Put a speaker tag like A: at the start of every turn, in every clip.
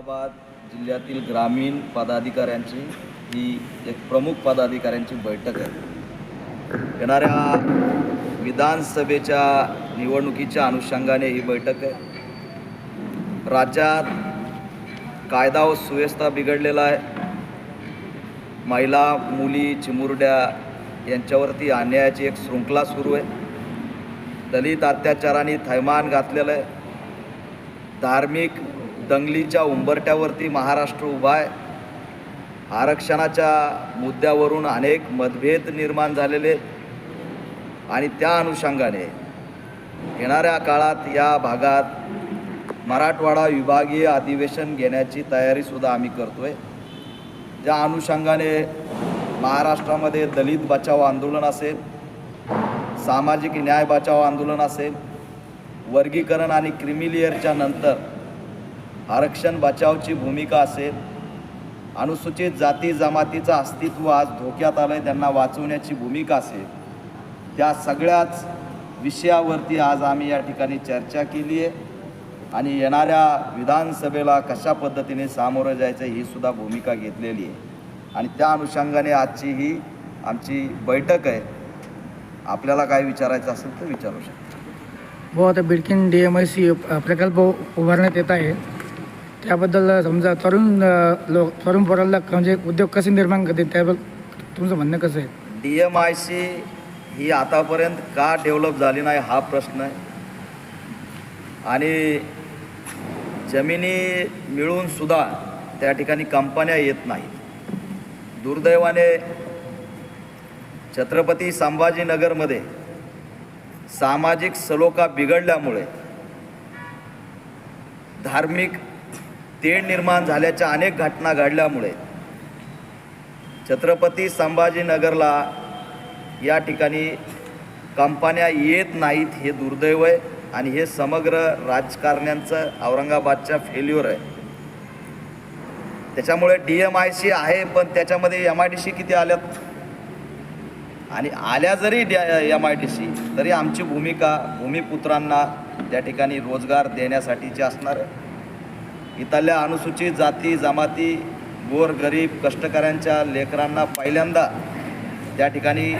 A: औरंगाबाद जिल्ह्यातील ग्रामीण पदाधिकाऱ्यांची ही एक प्रमुख पदाधिकाऱ्यांची बैठक आहे. येणाऱ्या विधानसभेच्या निवडणुकीच्या अनुषंगाने ही बैठक आहे. राज्यात कायदा व सुव्यवस्था बिघडलेला आहे. महिला मुली चिमुरड्या यांच्यावरती अन्यायाची एक शृंखला सुरू आहे. दलित अत्याचाराने थैमान घातलेलं आहे. धार्मिक दंगलीच्या उंबरट्यावरती महाराष्ट्र उभा आहे. आरक्षणाच्या मुद्द्यावरून अनेक मतभेद निर्माण झालेले आणि त्या अनुषंगाने येणाऱ्या काळात या भागात मराठवाडा विभागीय अधिवेशन घेण्याची तयारीसुद्धा आम्ही करतो आहे ज्या अनुषंगाने महाराष्ट्रामध्ये दलित बचाव आंदोलन असेल सामाजिक न्याय बचाव आंदोलन असेल वर्गीकरण आणि क्रिमिलियरच्या नंतर आरक्षण बचावची भूमिका असेल अनुसूचित जाती जमातीचं अस्तित्व आज धोक्यात आलं आहे त्यांना वाचवण्याची भूमिका असेल त्या सगळ्याच विषयावरती आज आम्ही या ठिकाणी चर्चा केली आहे. आणि येणाऱ्या विधानसभेला कशा पद्धतीने सामोरं जायचं ही सुद्धा भूमिका घेतलेली आहे. आणि त्या अनुषंगाने आजची ही आमची बैठक आहे. आपल्याला काय विचारायचं असेल तर विचारू शकतो.
B: हो आता Bidkin D M I C प्रकल्प उभारण्यात येत आहे. त्याबद्दल समजा तरुण लोक तरुण पोराला म्हणजे उद्योग कसे निर्माण करते त्याबद्दल तुमचं म्हणणं कसं आहे?
A: डी एम आय सी ही आतापर्यंत का डेव्हलप झाली नाही हा प्रश्न आहे. आणि जमिनी मिळून सुद्धा त्या ठिकाणी कंपन्या येत नाहीत. दुर्दैवाने छत्रपती संभाजीनगरमध्ये सामाजिक सलोखा बिघडल्यामुळे धार्मिक तेढ निर्माण झाल्याच्या अनेक घटना घडल्यामुळे छत्रपती संभाजीनगरला या ठिकाणी कंपन्या येत नाहीत हे दुर्दैव आहे आणि हे समग्र राजकारण्यांचं औरंगाबादच्या फेल्युअर आहे. त्याच्यामुळे डी एम आय सी आहे पण त्याच्यामध्ये एम आय डी सी किती आल्यात? आणि आल्या जरी एम आय डी सी तरी आमची भूमिका भूमिपुत्रांना त्या ठिकाणी रोजगार देण्यासाठीची असणार. आहे इथल्या अनुसूचित जाती जमाती गोर गरीब कष्टकऱ्यांच्या लेकरांना पहिल्यांदा त्या ठिकाणी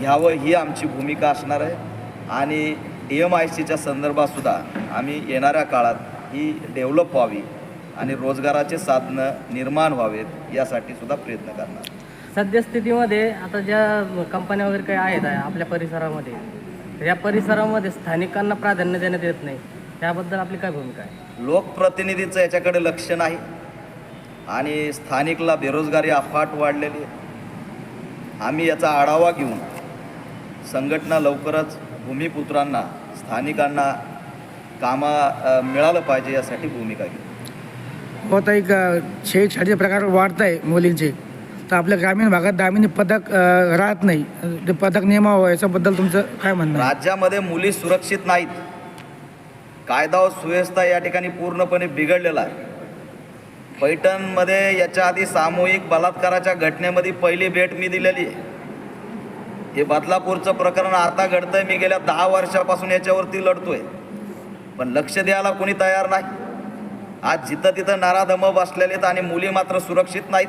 A: घ्यावं ही आमची भूमिका असणार आहे. आणि डी एम आय सीच्या संदर्भातसुद्धा आम्ही येणाऱ्या काळात ही डेव्हलप व्हावी आणि रोजगाराचे साधनं निर्माण व्हावेत यासाठी सुद्धा प्रयत्न करणार.
C: सद्यस्थितीमध्ये आता ज्या कंपन्या वगैरे काही आहेत आपल्या परिसरामध्ये तर या परिसरामध्ये स्थानिकांना प्राधान्य देण्यात येत नाही. त्याबद्दल आपली काय भूमिका आहे?
A: लोकप्रतिनिधीचं याच्याकडे लक्ष नाही. आणि स्थानिकला बेरोजगारी अफाट वाढलेली आहे. आम्ही याचा आढावा घेऊन संघटना लवकरच भूमिपुत्रांना स्थानिकांना कामा मिळालं पाहिजे यासाठी भूमिका घेऊ.
B: हो आता एक अ, छेडछाडीचे प्रकार वाढत आहे मुलींचे. तर आपल्या ग्रामीण भागात दामिनी पदक राहत नाही. ते पदक नियमावं याच्याबद्दल तुमचं काय म्हणणं आहे?
A: राज्यामध्ये मुली सुरक्षित नाहीत. कायदा सुव्यवस्था या ठिकाणी पूर्णपणे बिघडलेला आहे. पैठणमध्ये याच्या आधी सामूहिक बलात्काराच्या घटनेमध्ये पहिली भेट मी दिलेली आहे. हे बदलापूरचं प्रकरण आता घडतंय मी गेल्या दहा वर्षापासून याच्यावरती लढतोय. पण लक्ष द्यायला कोणी तयार नाही. आज जिथं तिथं नराधम बसलेले आहेत आणि मुली मात्र सुरक्षित नाहीत.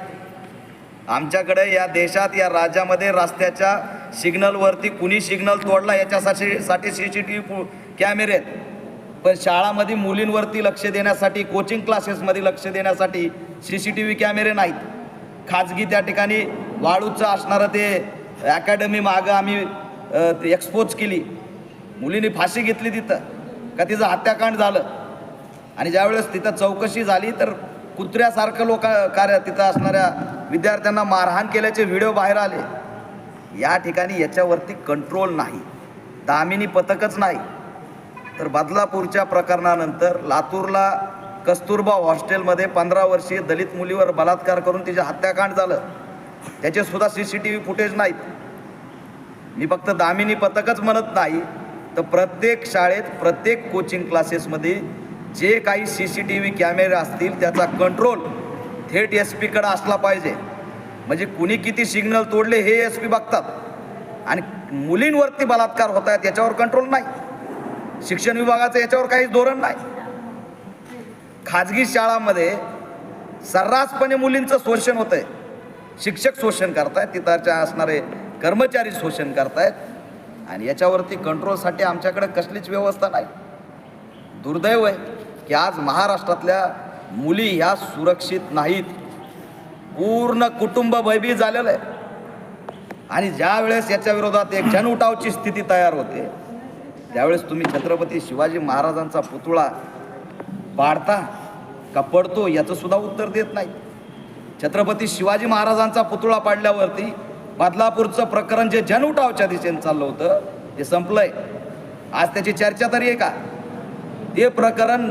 A: आमच्याकडे या देशात या राज्यामध्ये रस्त्याच्या सिग्नलवरती कुणी सिग्नल तोडला याच्यासाठी साठी सी सी टी व्ही कॅमेरे आहेत. पण शाळामध्ये मुलींवरती लक्ष देण्यासाठी कोचिंग क्लासेसमध्ये लक्ष देण्यासाठी सी सी टी व्ही कॅमेरे नाहीत. खाजगी त्या ठिकाणी वाळूचं असणारं ते अकॅडमी मागं आम्ही एक्सपोज केली. मुलींनी फाशी घेतली तिथं का तिचं हत्याकांड झालं. आणि ज्यावेळेस तिथं चौकशी झाली तर कुत्र्यासारखं लोक कार्य तिथं असणाऱ्या विद्यार्थ्यांना मारहाण केल्याचे व्हिडिओ बाहेर आले. या ठिकाणी याच्यावरती कंट्रोल नाही. दामिनी पथकच नाही. तर बदलापूरच्या प्रकरणानंतर लातूरला कस्तुरबा हॉस्टेलमध्ये पंधरा वर्षीय दलित मुलीवर बलात्कार करून तिचे हत्याकांड झालं. त्याचेसुद्धा C C T V footage नाहीत. मी फक्त दामिनी पथकच म्हणत नाही तर प्रत्येक शाळेत प्रत्येक कोचिंग क्लासेसमध्ये जे काही सी सी टी व्ही कॅमेरे असतील त्याचा कंट्रोल थेट एस पीकडं असला पाहिजे. म्हणजे कुणी किती सिग्नल तोडले हे एस पी बघतात. आणि मुलींवरती बलात्कार होत आहेत याच्यावर कंट्रोल नाही. शिक्षण विभागाचं याच्यावर काहीच धोरण नाही. खाजगी शाळामध्ये सर्रासपणे मुलींचं शोषण होत आहे शिक्षक शोषण करतायत तिथच्या असणारे कर्मचारी शोषण करतायत आणि याच्यावरती कंट्रोलसाठी आमच्याकडे कसलीच व्यवस्था नाही. दुर्दैव आहे की आज महाराष्ट्रातल्या मुली ह्या सुरक्षित नाहीत. पूर्ण कुटुंब भयभीत झालेलं आहे. आणि ज्या वेळेस याच्या विरोधात एक जनउठावची स्थिती तयार होते त्यावेळेस तुम्ही छत्रपती शिवाजी महाराजांचा पुतळा पाडता का पडतो याचं सुद्धा उत्तर देत नाही. छत्रपती शिवाजी महाराजांचा पुतळा पाडल्यावरती बदलापूरचं प्रकरण जे जनउठावच्या दिशेने चाललं होतं ते संपलंय. आज त्याची चर्चा तरी आहे का? ते प्रकरण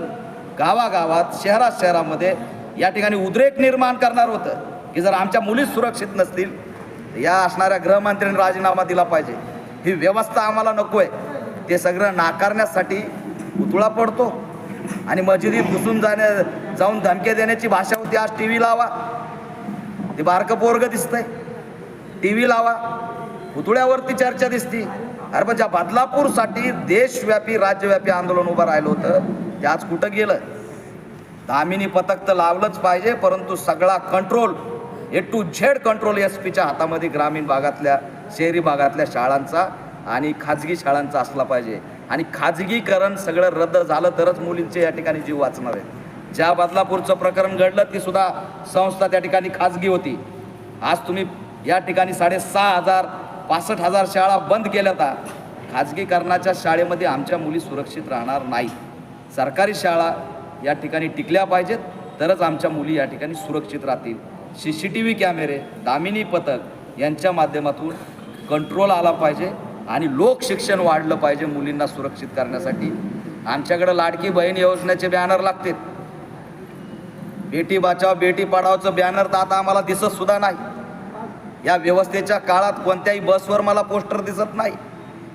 A: गावागावात शहरात शहरामध्ये या ठिकाणी उद्रेक निर्माण करणार होतं. की जर आमच्या मुलीच सुरक्षित नसतील या असणाऱ्या गृहमंत्र्यांनी राजीनामा दिला पाहिजे. ही व्यवस्था आम्हाला नको आहे ते सगळं नाकारण्यासाठी पुतळा पडतो. आणि मशिदीत घुसून जाण्या जाऊन धमक्या देण्याची भाषा होती. आज टी व्ही लावा. ते बारकं पोरग दिसतंय. टी व्ही लावा. पुतळ्यावरती चर्चा दिसती. अरे पण ज्या बदलापूरसाठी देशव्यापी राज्यव्यापी आंदोलन उभं राहिलं होतं ते आज कुठं गेलं? दामिनी पथक तर लावलंच पाहिजे परंतु सगळा control A to Z control S पीच्या हातामध्ये ग्रामीण भागातल्या शहरी भागातल्या शाळांचा आणि खाजगी शाळांचा असला पाहिजे. आणि खाजगीकरण सगळं रद्द झालं तरच मुलींचे या ठिकाणी जीव वाचणार आहेत ज्या बदलापूरचं प्रकरण घडलं ती सुद्धा संस्था त्या ठिकाणी खाजगी होती. आज तुम्ही या ठिकाणी साडेसहा हजार पासष्ट हजार शाळा बंद केल्या होता खाजगीकरणाच्या शाळेमध्ये आमच्या मुली सुरक्षित राहणार नाही सरकारी शाळा या ठिकाणी टिकल्या पाहिजेत तरच आमच्या मुली या ठिकाणी सुरक्षित राहतील. सी सी टी व्ही कॅमेरे दामिनी पथक यांच्या माध्यमातून कंट्रोल आला पाहिजे. आणि लोकशिक्षण वाढलं पाहिजे मुलींना सुरक्षित करण्यासाठी. आमच्याकडे लाडकी बहीण योजनेचे बॅनर लागतील. बेटी बचाव बेटी पढावचं बॅनर तर आता आम्हाला दिसत सुद्धा नाही. या व्यवस्थेच्या काळात कोणत्याही बसवर मला पोस्टर दिसत नाही.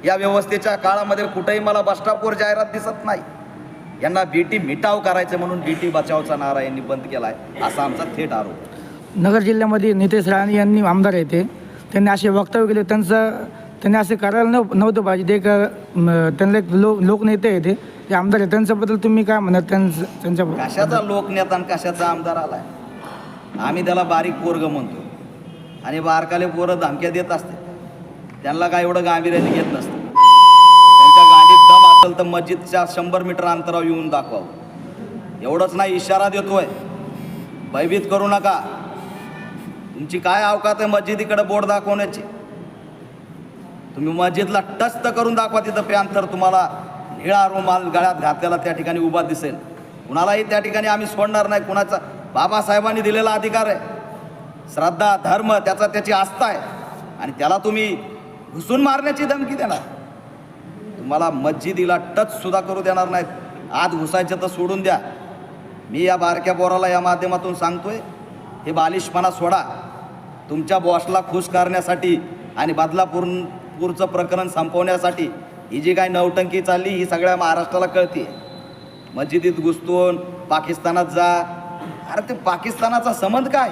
A: या व्यवस्थेच्या काळामध्ये कुठेही मला बसस्टॉपवर जाहिरात दिसत नाही. यांना बेटी मिटाव करायचं म्हणून बेटी बचावचा नारा यांनी बंद केला आहे असा आमचा थेट आरोप.
B: नगर जिल्ह्यामध्ये नितेश राणे यांनी आमदार येते त्यांनी असे वक्तव्य केले. त्यांचं त्यांनी असं करायला नव नव्हतं पाहिजे. ते का त्यांना एक लो लोकनेते आहे ते. ते आमदार आहे. त्यांच्याबद्दल तुम्ही काय म्हणत त्यांचं त्यांच्या
A: कशाचा लोकनेता आणि कशाचा आमदार आलाय? आम्ही त्याला बारीक पोरग म्हणतो. आणि बारकाले पोरं धमक्या देत असते त्यांना काय एवढं गांभीर्याने घेत नसतं. त्यांच्या गाडीत दम असेल तर मस्जिदच्या शंभर मीटर अंतरावर येऊन दाखवावं. एवढंच नाही इशारा देतोय. भयभीत करू नका. तुमची काय अवकात आहे मस्जिदीकडे बोर्ड दाखवण्याची? तुम्ही मस्जिदला टच तर करून दाखवा तिथं पॅन्थर तुम्हाला निळा रुमाल गळ्यात घातलेला त्या ठिकाणी उभा दिसेल. कुणालाही त्या ठिकाणी आम्ही सोडणार नाही. कुणाचा बाबासाहेबांनी दिलेला अधिकार आहे. श्रद्धा धर्म त्याचा त्याची आस्था आहे. आणि त्याला तुम्ही घुसून मारण्याची धमकी देणार. तुम्हाला मस्जिदीला टच सुद्धा करू देणार नाहीत. आत घुसायचं तर सोडून द्या. मी या बारक्या बोराला या माध्यमातून सांगतोय हे बालिशपणा सोडा. तुमच्या बॉसला खुश करण्यासाठी आणि बदलापूर पूरचं प्रकरण संपवण्यासाठी ही जी काय नवटंकी चालली ही सगळ्या महाराष्ट्राला कळते. मस्जिदीत घुसतून पाकिस्तानात जा. अरे ते पाकिस्तानाचा संबंध काय?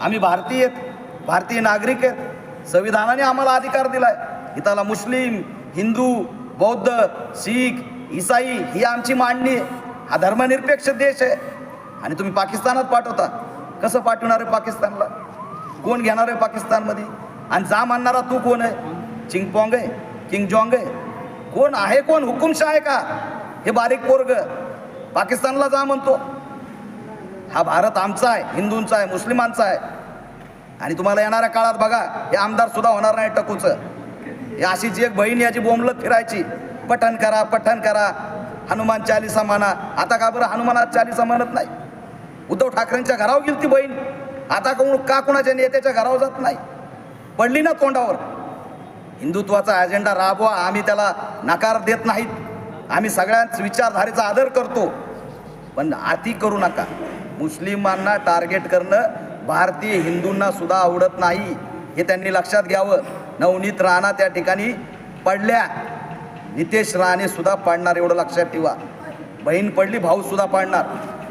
A: आम्ही भारतीय आहेत भारतीय नागरिक आहेत. संविधानाने आम्हाला अधिकार दिलाय. इथला मुस्लिम हिंदू बौद्ध शीख इसाई ही आमची मांडणी आहे. हा धर्मनिरपेक्ष देश आहे. आणि तुम्ही पाकिस्तानात पाठवता. कसं पाठवणार आहे पाकिस्तानला? कोण घेणार आहे पाकिस्तानमध्ये? आणि जा मानणारा तू कोण आहे? चिंगपॉंग आहे किंग जॉंग आहे कोण आहे कोण? हुकुमशाह आहे का? हे बारीक पोरग. पाकिस्तानला जा म्हणतो. हा भारत आमचा आहे हिंदूंचा आहे मुस्लिमांचा आहे. आणि तुम्हाला येणाऱ्या काळात बघा हे आमदार सुद्धा होणार नाही टकूचं. हे अशीच एक बहीण याची बोंबलत फिरायची. पठण करा पठण करा. हनुमान चालिसा म्हणा. आता का बरं हनुमानात चालिसा म्हणत नाही? उद्धव ठाकरेंच्या घरावर गेली ती बहीण. आता कोण का कोणाच्या नेत्याच्या घरावर जात नाही? पडली ना तोंडावर. हिंदुत्वाचा अजेंडा राबवा आम्ही त्याला नकार देत नाहीत. आम्ही सगळ्यांच विचारधारेचा आदर करतो. पण अति करू नका. मुस्लिमांना टार्गेट करणं भारतीय हिंदूंना सुद्धा आवडत नाही. हे त्यांनी लक्षात घ्यावं. नवनीत राणा त्या ठिकाणी पडल्या. नितेश राणे सुद्धा पाडणार एवढं लक्षात ठेवा. बहीण पडली भाऊ सुद्धा पाडणार.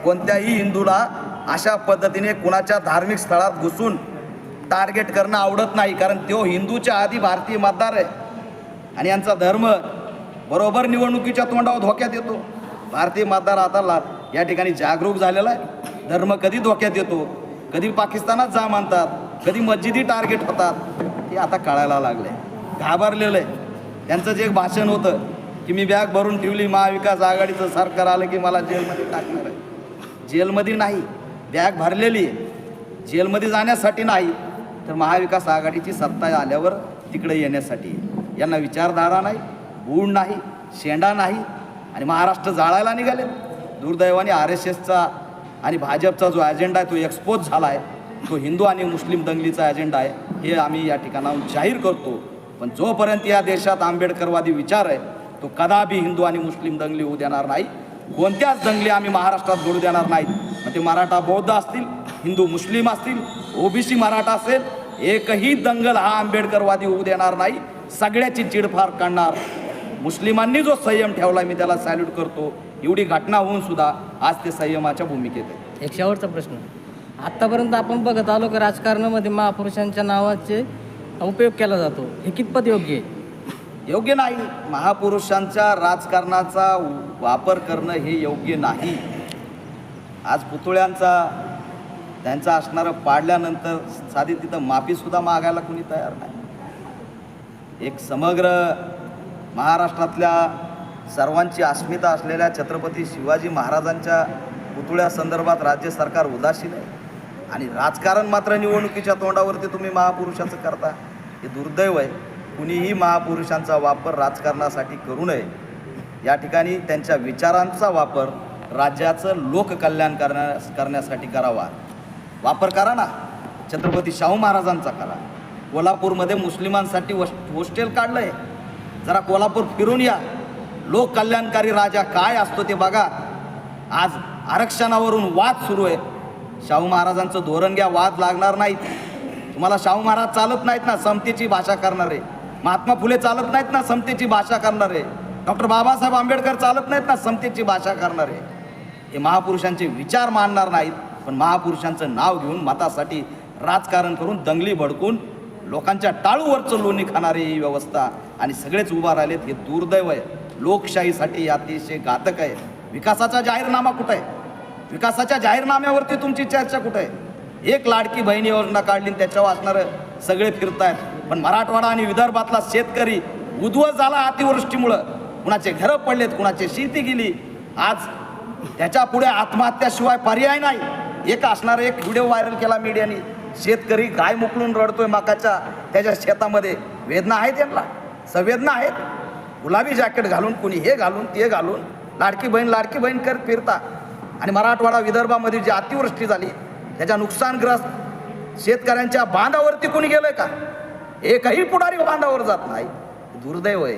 A: कोणत्याही हिंदूला अशा पद्धतीने कुणाच्या धार्मिक स्थळात घुसून टार्गेट करणं आवडत नाही कारण तो हिंदूच्या आधी भारतीय मतदार आहे. आणि यांचा धर्म बरोबर निवडणुकीच्या तोंडावर धोक्यात येतो. भारतीय मतदार आता या ठिकाणी जागरूक झालेला आहे. धर्म कधी धोक्यात येतो? कधी पाकिस्तानात जा मानतात? कधी मस्जिदी टार्गेट होतात? हे आता कळायला लागलं आहे घाबरलेलं आहे. त्यांचं जे एक भाषण होतं की मी बॅग भरून ठेवली महाविकास आघाडीचं सरकार आलं की मला जेलमध्ये टाकणार आहे. जेलमध्ये नाही. बॅग भरलेली आहे. जेलमध्ये जाण्यासाठी नाही. तर महाविकास आघाडीची सत्ता आल्यावर तिकडे येण्यासाठी. यांना विचारधारा नाही गुण नाही शेंडा नाही आणि महाराष्ट्र जाळायला निघाले. दुर्दैवाने आर एस एसचा आणि भाजपचा जो अजेंडा आहे तो एक्सपोज झाला आहे तो हिंदू आणि मुस्लिम दंगलीचा अजेंडा आहे. हे आम्ही या ठिकाणाहून जाहीर करतो. पण जोपर्यंत या देशात आंबेडकरवादी विचार आहे तो कदापि हिंदू आणि मुस्लिम दंगली होऊ देणार नाही. कोणत्याच दंगली आम्ही महाराष्ट्रात घडू देणार नाहीत. मग ते मराठा बौद्ध असतील हिंदू मुस्लिम असतील ओबीसी मराठा असेल एकही दंगल हा आंबेडकरवादी होऊ देणार नाही. सगळ्याची चिडफाड काढणार. मुस्लिमांनी जो संयम ठेवला मी त्याला सॅल्यूट करतो. एवढी घटना होऊन सुद्धा आज ते संयमाच्या भूमिकेत आहे
C: एक शेवटचा प्रश्न. आत्तापर्यंत आपण बघत आलो की राजकारणामध्ये महापुरुषांच्या नावाचे उपयोग केला जातो. हे कितपत योग्य आहे?
A: योग्य नाही. महापुरुषांच्या राजकारणाचा वापर करणं हे योग्य नाही. आज पुतळ्यांचा त्यांचं असणारं पाडल्यानंतर साधी तिथं माफीसुद्धा मागायला कोणी तयार नाही. एक समग्र महाराष्ट्रातल्या सर्वांची अस्मिता असलेल्या छत्रपती शिवाजी महाराजांच्या पुतळ्यासंदर्भात राज्य सरकार उदासीन आहे. आणि राजकारण मात्र निवडणुकीच्या तोंडावरती तुम्ही महापुरुषाचं करता. हे दुर्दैव आहे. कुणीही महापुरुषांचा वापर राजकारणासाठी करू नये. या ठिकाणी त्यांच्या विचारांचा वापर राज्याचं लोककल्याण करण्या करण्यासाठी करावा. वापर करा ना. छत्रपती शाहू महाराजांचा करा. कोल्हापूरमध्ये मुस्लिमांसाठी वस हॉस्टेल काढलं आहे जरा कोल्हापूर फिरून या. लोककल्याणकारी राजा काय असतो ते बघा. आज आरक्षणावरून वाद सुरू आहे. शाहू महाराजांचं धोरण घ्या वाद लागणार नाहीत. तुम्हाला शाहू महाराज चालत नाहीत ना समतेची भाषा करणारे. महात्मा फुले चालत नाहीत ना समतेची भाषा करणारे. डॉक्टर बाबासाहेब आंबेडकर चालत नाहीत ना समतेची भाषा करणारे. हे महापुरुषांचे विचार मानणार नाहीत. पण महापुरुषांचं नाव घेऊन मतासाठी राजकारण करून दंगली भडकून लोकांच्या टाळूवरचं लोणी खाणारी ही व्यवस्था आणि सगळेच उभा राहिलेत हे दुर्दैव आहे. लोकशाहीसाठी अतिशय घातक आहे. विकासाचा जाहीरनामा कुठं? आहे विकासाच्या जाहीरनाम्यावरती तुमची चर्चा कुठं? आहे एक लाडकी बहिणी योजना काढली त्याच्यावर असणारं सगळे फिरतायत. पण मराठवाडा आणि विदर्भातला शेतकरी उद्ध्वस्त झाला अतिवृष्टीमुळं. कुणाचे घरं पडलेत कुणाची शेती गेली. आज त्याच्या पुढे आत्महत्याशिवाय पर्याय नाही. एक असणारा एक व्हिडिओ व्हायरल केला मीडियाने शेतकरी गाय मुकलून रडतोय मकाच्या त्याच्या शेतामध्ये. वेदना आहेत त्यांना संवेदना आहेत. गुलाबी जॅकेट घालून कुणी हे घालून ते घालून. लाडकी बहीण लाडकी बहीण करत फिरता. आणि मराठवाडा विदर्भामध्ये जी अतिवृष्टी झाली त्याच्या नुकसानग्रस्त शेतकऱ्यांच्या बांधावरती कुणी गेलंय का? एकही पुढारी बांधावर जात नाही. दुर्दैव आहे.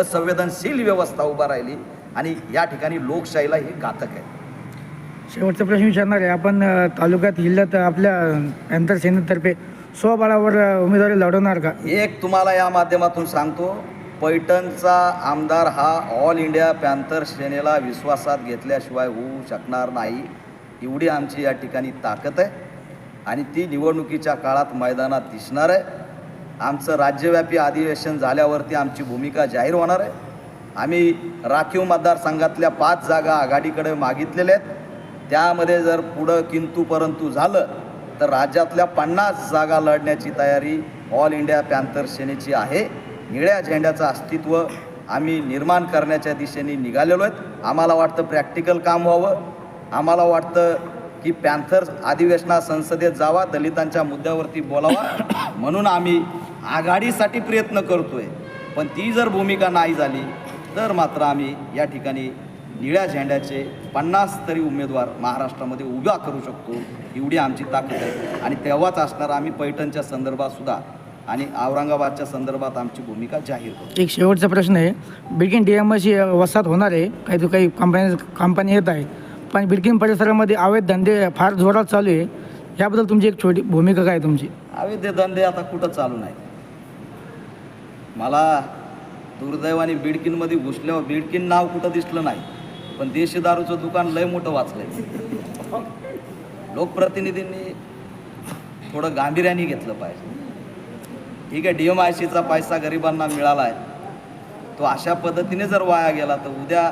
A: असंवेदनशील व्यवस्था उभा राहिली आणि या ठिकाणी लोकशाहीला हे घातक आहे.
B: शेवटचा प्रश्न विचारणार आहे. आपण तालुक्यात जिल्ह्यात आपल्या अंतर सेनेतर्फे स्वबळावर उमेदवारी लढवणार का?
A: एक तुम्हाला या माध्यमातून सांगतो पैठणचा आमदार हा ऑल इंडिया पॅन्थर सेनेला विश्वासात घेतल्याशिवाय होऊ शकणार नाही. एवढी आमची या ठिकाणी ताकद आहे आणि ती निवडणुकीच्या काळात मैदानात दिसणार आहे. आमचं राज्यव्यापी अधिवेशन झाल्यावरती आमची भूमिका जाहीर होणार आहे. आम्ही राखीव मतदारसंघातल्या पाच जागा आघाडीकडे मागितलेल्या आहेत. त्यामध्ये जर पुढं किंतू परंतु झालं तर राज्यातल्या पन्नास जागा लढण्याची तयारी ऑल इंडिया पॅन्थर सेनेची आहे. निळ्या झेंड्याचं अस्तित्व आम्ही निर्माण करण्याच्या दिशेने निघालेलो आहेत. आम्हाला वाटतं प्रॅक्टिकल काम व्हावं. आम्हाला वाटतं की पॅन्थर अधिवेशनात संसदेत जावा दलितांच्या मुद्द्यावरती बोलावा. म्हणून आम्ही आघाडीसाठी प्रयत्न करतोय. पण ती जर भूमिका नाही झाली तर मात्र आम्ही या ठिकाणी निळ्या झेंड्याचे पन्नास तरी उमेदवार महाराष्ट्रामध्ये उभा करू शकतो एवढी आमची ताकद आहे. आणि तेव्हाच असणार आम्ही पैठणच्या संदर्भात सुद्धा आणि औरंगाबादच्या संदर्भात आमची भूमिका जाहीर करू
B: एक शेवटचा प्रश्न आहे. बिडकिन डी एम अशी वसाहत होणार आहे. काही तो काही कंपन्या कंपनी येत आहे पण बिडकिन परिसरामध्ये अवैध धंदे फार जोरात चालू आहे. याबद्दल तुमची एक छोटी भूमिका काय तुमची?
A: अवैध धंदे आता कुठं चालू नाही मला दुर्दैवाने बिडकीनमध्ये घुसल्यावर बिडकीन नाव कुठं दिसलं नाही. पण देशी दारूचं दुकान लय मोठं वाचलंय. लोकप्रतिनिधींनी थोडं गांभीर्याने घेतलं पाहिजे. ठीक आहे डी एम आय सीचा पैसा गरिबांना मिळाला आहे तो अशा पद्धतीने जर वाया गेला तर उद्या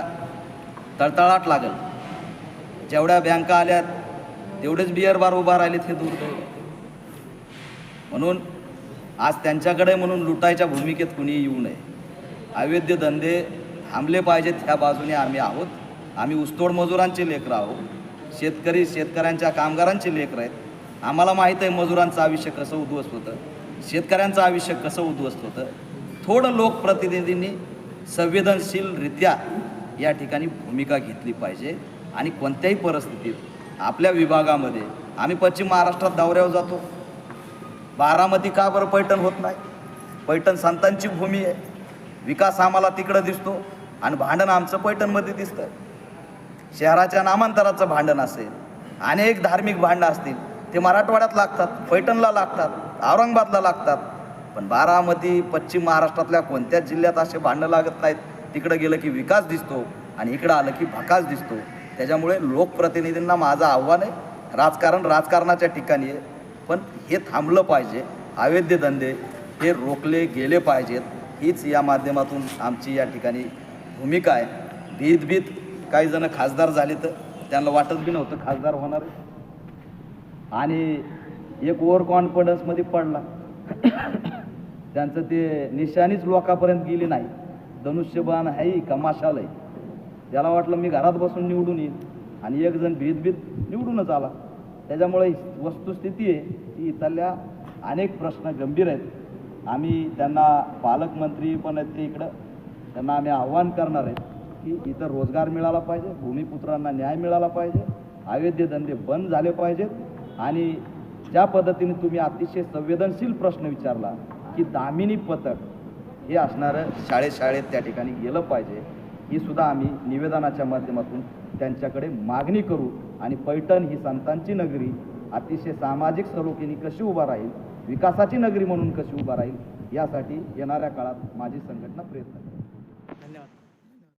A: तळतळाट लागेल. जेवढ्या बँका आल्यात तेवढेच बिअर बार उभा राहिलेत हे दुर्दैव म्हणून आज त्यांच्याकडे म्हणून लुटायच्या भूमिकेत कुणी येऊ नये. अवैध धंदे थांबले पाहिजेत ह्या बाजूने आम्ही आहोत. आम्ही ऊसतोड मजुरांचे लेकरं आहोत शेतकरी शेतकऱ्यांच्या कामगारांचे लेकरं आहेत. आम्हाला माहीत आहे मजुरांचं आयुष्य कसं उद्ध्वस्त होतं. शेतकऱ्यांचं आयुष्य कसं उद्ध्वस्त होतं. थोडं लोकप्रतिनिधींनी संवेदनशीलरित्या या ठिकाणी भूमिका घेतली पाहिजे आणि कोणत्याही परिस्थितीत आपल्या विभागामध्ये आम्ही पश्चिम महाराष्ट्रात दौऱ्यावर जातो. बारामती का बरं पैठण होत नाही? पैठण संतांची भूमी आहे. विकास आम्हाला तिकडं दिसतो आणि भांडण आमचं पैठणमध्ये दिसतं शहराच्या नामांतराचं भांडण असेल अनेक धार्मिक भांडणं असतील ते मराठवाड्यात लागतात पैठणला लागतात औरंगाबादला लागतात. पण बारामती पश्चिम महाराष्ट्रातल्या कोणत्याच जिल्ह्यात असे भांडणं लागत नाहीत. तिकडं गेलं की विकास दिसतो आणि इकडं आलं की भकास दिसतो. त्याच्यामुळे लोकप्रतिनिधींना माझं आव्हान आहे राजकारण राजकारणाच्या ठिकाणी आहे. पण हे थांबलं पाहिजे अवैध धंदे हे रोखले गेले पाहिजेत. हीच या माध्यमातून आमची या ठिकाणी भूमिका आहे. भीत भीत काही जण खासदार झाले तर त्यांना वाटत बी नव्हतं खासदार होणार आणि एक ओव्हर कॉन्फिडन्समध्ये पडला. त्यांचं ते निशाणीच लोकांपर्यंत गेली नाही. धनुष्यबाण आहे कमाशाल आहे त्याला वाटलं मी घरात बसून निवडून येईन. आणि एक जण भीत भीत निवडूनच आला. त्याच्यामुळे वस्तुस्थिती आहे की इथल्या अनेक प्रश्न गंभीर आहेत. आम्ही त्यांना पालकमंत्री पण आहेत ते इकडं. त्यांना आम्ही आव्हान करणार आहे की इथं रोजगार मिळाला पाहिजे भूमिपुत्रांना न्याय मिळाला पाहिजे अवैध धंदे बंद झाले पाहिजेत आणि ज्या पद्धतीने तुम्ही अतिशय संवेदनशील प्रश्न विचारला की दामिनी पथक हे असणारं शाळेत शाळेत त्या ठिकाणी गेलं पाहिजे ही सुद्धा आम्ही निवेदनाच्या माध्यमातून त्यांच्याकडे मागणी करू आणि पैठण ही संतांची नगरी अतिशय सामाजिक सलोखीने कशी उभा राहील विकासाची नगरी म्हणून कशी उभा राहील यासाठी येणाऱ्या काळात माझी संघटना प्रयत्न